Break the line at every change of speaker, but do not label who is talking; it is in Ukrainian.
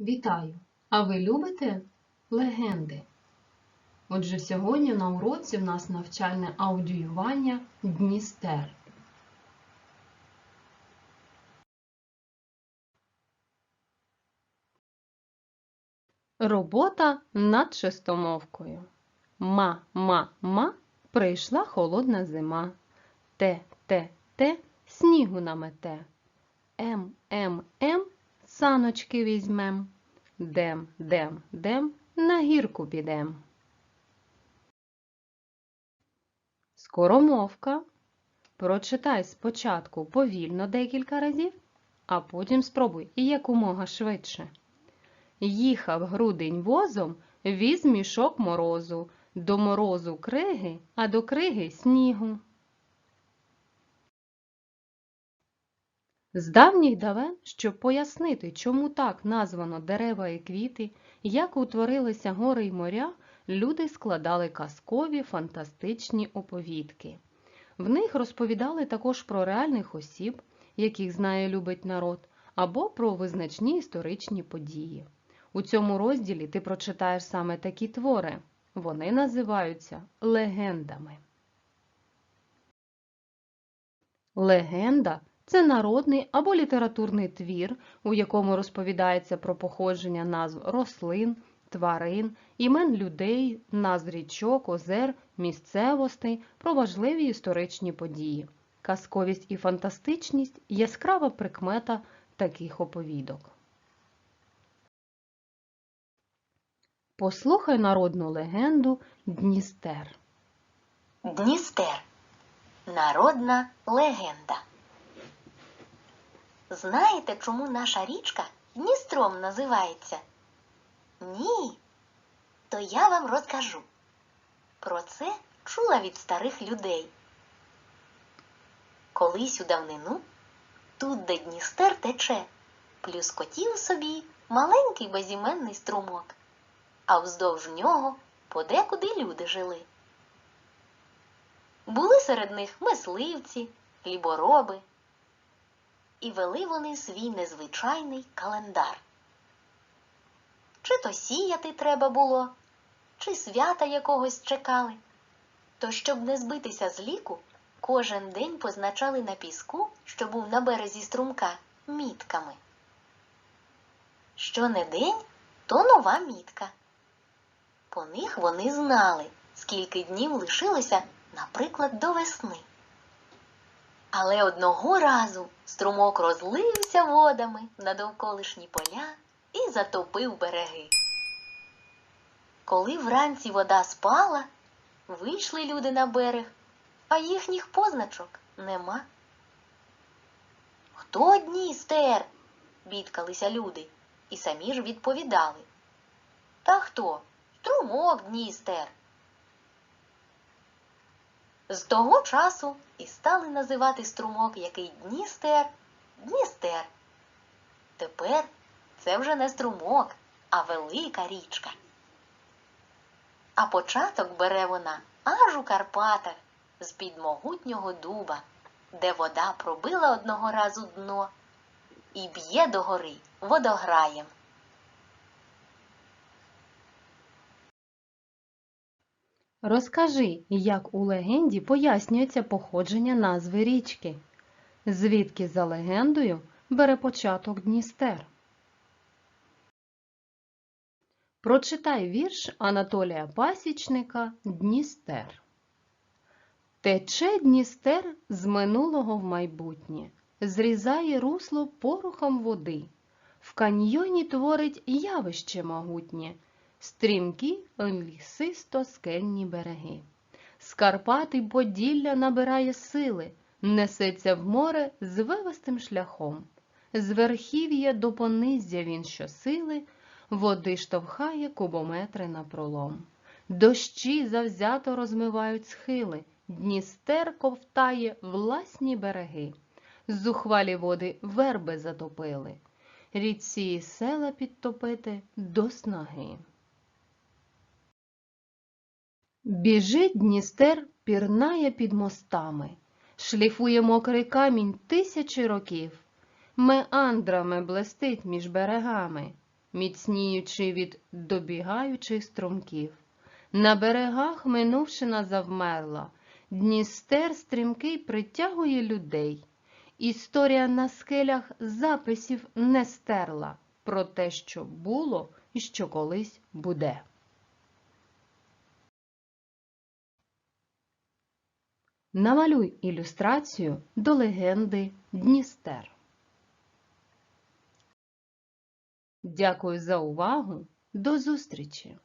Вітаю! А ви любите легенди? Отже, сьогодні на уроці в нас навчальне аудіювання Дністер. Робота над чистомовкою. Ма-ма-ма прийшла холодна зима. Те-те-те снігу намете. Ем-ем-ем саночки візьмем. Дем, дем, дем, на гірку підем. Скоромовка. Прочитай спочатку повільно декілька разів, а потім спробуй і якомога швидше. Їхав грудень возом, віз мішок морозу, до морозу криги, а до криги снігу. З давніх давен, щоб пояснити, чому так названо дерева і квіти, як утворилися гори й моря, люди складали казкові фантастичні оповідки. В них розповідали також про реальних осіб, яких знає любить народ, або про визначні історичні події. У цьому розділі ти прочитаєш саме такі твори. Вони називаються легендами. Легенда це народний або літературний твір, у якому розповідається про походження назв рослин, тварин, імен людей, назв річок, озер, місцевостей, про важливі історичні події. Казковість і фантастичність яскрава прикмета таких оповідок. Послухай народну легенду Дністер.
Дністер. Народна легенда. Знаєте, чому наша річка Дністром називається? Ні. То я вам розкажу. Про це чула від старих людей. Колись у давнину тут, де Дністер тече, плюскотів собі маленький безіменний струмок, а вздовж нього подекуди люди жили. Були серед них мисливці, хлібороби, і вели вони свій незвичайний календар. Чи то сіяти треба було, чи свята якогось чекали, то щоб не збитися з ліку, кожен день позначали на піску, що був на березі струмка, мітками. Що не день, то нова мітка. По них вони знали, скільки днів лишилося, наприклад, до весни. Але одного разу струмок розлився водами на довколишні поля і затопив береги. Коли вранці вода спала, вийшли люди на берег, а їхніх позначок нема. Хто Дністер? бідкалися люди і самі ж відповідали. Та хто? Струмок Дністер. З того часу і стали називати струмок, який Дністер, Дністер. Тепер це вже не струмок, а велика річка. А початок бере вона аж у Карпатах з-під могутнього дуба, де вода пробила одного разу дно і б'є догори водограєм.
Розкажи, як у легенді пояснюється походження назви річки, звідки за легендою бере початок Дністер. Прочитай вірш Анатолія Пасічника Дністер. Тече Дністер з минулого в майбутнє, зрізає русло порухом води, в каньйоні творить явище могутнє, стрімкі лісисто-скельні береги. З Карпати Поділля набирає сили, несеться в море звивистим шляхом. З верхів'я до понизя він щосили, води штовхає кубометри напролом. Дощі завзято розмивають схили, Дністер ковтає власні береги. Зухвалі води верби затопили, річці і села підтопити до снаги. Біжить Дністер, пірнає під мостами, шліфує мокрий камінь тисячі років, меандрами блестить між берегами, міцніючи від добігаючих струмків. На берегах минувшина завмерла, Дністер стрімкий притягує людей. Історія на скелях записів не стерла про те, що було і що колись буде. Намалюй ілюстрацію до легенди Дністер. Дякую за увагу. До зустрічі!